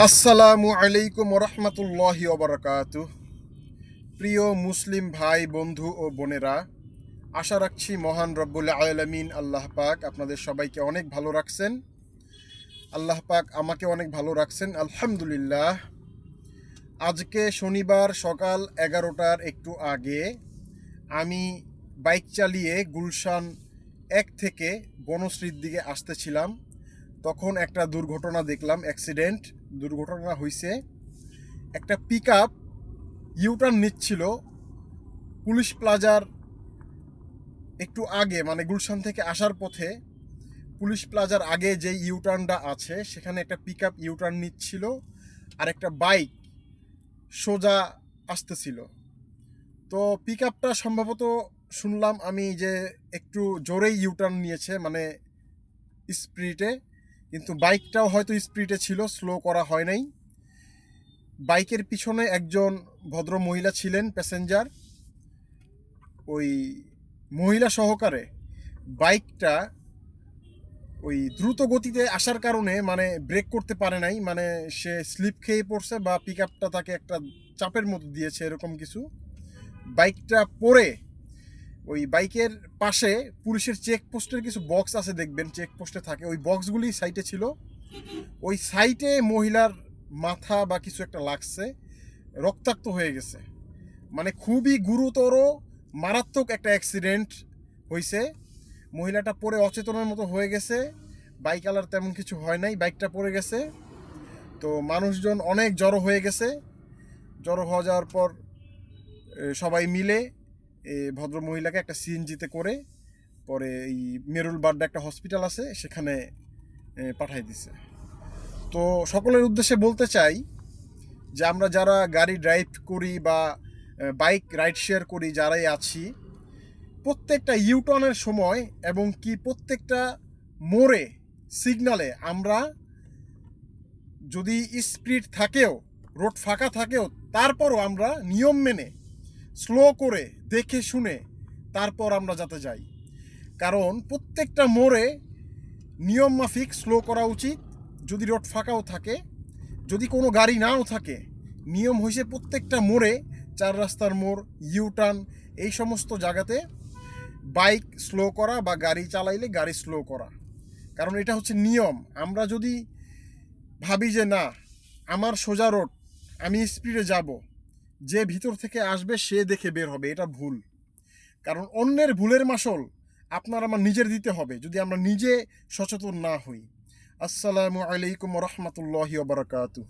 আসসালামু আলাইকুম রহমতুল্লাহি ওবরাকাতু প্রিয় মুসলিম ভাই, বন্ধু ও বোনেরা, আশা রাখছি মহান রব্বুল আলমিন আল্লাহ পাক আপনাদের সবাইকে অনেক ভালো রাখছেন। আল্লাহ পাক আমাকে অনেক ভালো রাখছেন, আলহামদুলিল্লাহ। আজকে শনিবার সকাল এগারোটার একটু আগে আমি বাইক চালিয়ে গুলশান এক থেকে বনশ্রীর দিকে আসতেছিলাম। তখন একটা দুর্ঘটনা দেখলাম অ্যাক্সিডেন্ট দুর্ঘটনা হয়েছে একটা পিক আপ ইউটার্ন নিচ্ছিল, পুলিশ প্লাজার একটু আগে মানে গুলশান থেকে আসার পথে। পুলিশ প্লাজার আগে যে ইউটার্নটা আছে, সেখানে একটা পিক আপ ইউটার্ন নিচ্ছিল, আর একটা বাইক সোজা আসতেছিল। তো পিক আপটা সম্ভবত শুনলাম আমি যে একটু জোরেই ইউটার্ন নিয়েছে মানে স্পিডে কিন্তু বাইকটাও হয়তো স্পিডে ছিল, স্লো করা হয় নাই। বাইকের পিছনে একজন ভদ্র মহিলা ছিলেন, প্যাসেঞ্জার। ওই মহিলা সহকারে বাইকটা ওই দ্রুত গতিতে আসার কারণে মানে ব্রেক করতে পারে নাই মানে সে স্লিপ খেয়ে পড়ছে বা পিক তাকে একটা চাপের মতো দিয়েছে, এরকম কিছু। বাইকটা পরে ওই বাইকের পাশে পুলিশের চেকপোস্টের কিছু বক্স আছে দেখবেন চেকপোস্টে থাকে। ওই বক্সগুলি সাইটে ছিল। ওই সাইটে মহিলার মাথা বা কিছু একটা লাগছে, রক্তাক্ত হয়ে গেছে। মানে খুবই গুরুতর, মারাত্মক একটা অ্যাক্সিডেন্ট হয়েছে মহিলাটা পরে অচেতনের মতো হয়ে গেছে। বাইক আলার তেমন কিছু হয় নাই বাইকটা পড়ে গেছে। তো মানুষজন অনেক জড়ো হয়ে গেছে। জড়ো হওয়া যাওয়ার পর সবাই মিলে ভদ্র মহিলাকে একটা সিএনজিতে করে পরে এই মেরুল বাড্ডা একটা হসপিটাল আছে, সেখানে পাঠাই দিছে। তো সকলের উদ্দেশ্যে বলতে চাই যে আমরা যারা গাড়ি ড্রাইভ করি বা বাইক রাইড শেয়ার করি যারাই আছি, প্রত্যেকটা ইউটার্নের সময় এবং কি প্রত্যেকটা মোড়ে সিগনালে আমরা যদি স্পিড থাকেও রোড ফাঁকা থাকেও, তারপরও আমরা নিয়ম মেনে স্লো করে দেখে শুনে তারপর আমরা যাতে যাই। কারণ প্রত্যেকটা মোড়ে নিয়ম মাফিক স্লো করা উচিত। যদি রোড ফাঁকাও থাকে, যদি কোনো গাড়ি নাও থাকে, নিয়ম হয়েছে প্রত্যেকটা মোড়ে চার রাস্তার মোড়, ইউটার্ন, এই সমস্ত জায়গাতে বাইক স্লো করা বা গাড়ি চালাইলে গাড়ি স্লো করা। কারণ এটা হচ্ছে নিয়ম। আমরা যদি ভাবি যে না, আমার সোজা রোড, আমি স্পিডে যাব যে ভিতর থেকে আসবে সে দেখে বের হবে, এটা ভুল। কারণ অন্যের ভুলের মাসল আপনার আমার নিজের দিতে হবে, যদি আমরা নিজে সচেতন না হই। আসসালামু আলাইকুম রহমতুল্লাহি বারাকাতু